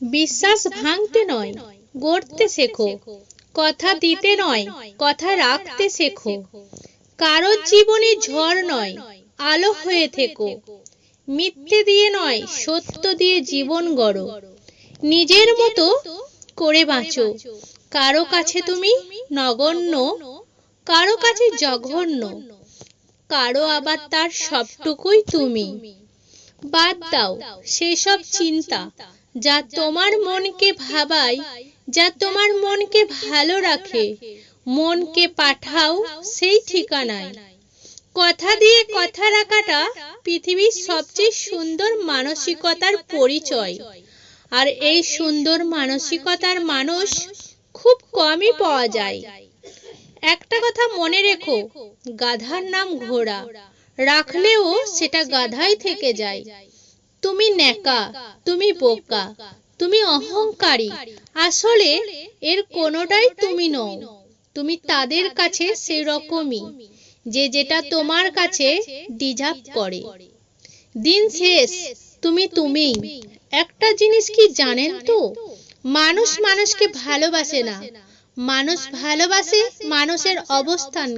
বিশ্বাস ভাঙতে নয়, গড়তে শেখো। কথা দিতে নয়, কথা রাখতে শেখো। কারোর জীবনে ঝড় নয়, আলো হয়ে থেকো। মিথ্যে দিয়ে নয়, সত্য দিয়ে জীবন গড়ো। নিজের মতো করে বাঁচো। কারও কাছে তুমি নগণ্য, কারও কাছে জঘন্য। কারও আবার তার সবটুকুই তুমি। বাদ দাও সেসব চিন্তা, যা তোমার মনকে ভাবায়, যা তোমার মনকে ভালো রাখে। মনকে পাঠাও সেই ঠিকানায়। কথা দিয়ে কথা রাখাটা পৃথিবীর সবচেয়ে সুন্দর মানসিকতার পরিচয়। আর এই সুন্দর মানসিকতার মানুষ খুব কমই পাওয়া যায়। একটা কথা মনে রেখো, গাধার নাম ঘোড়া। রাখলেও সেটা গাধাই থেকে যায়। তুমি ন্যাকা, তুমি বোকা, তুমি অহংকারী, আসলে এর কোনোটাই তুমি নও। তুমি তাদের কাছে সেরকমই, যে যেটা তোমার কাছে ডিজার্ভ করে। দিন শেষ, তুমি তুমিই। একটা জিনিস কি জানেন তো? মানুষ মানুষকে ভালোবাসে না। মানুষ ভালোবাসে মানুষের অবস্থান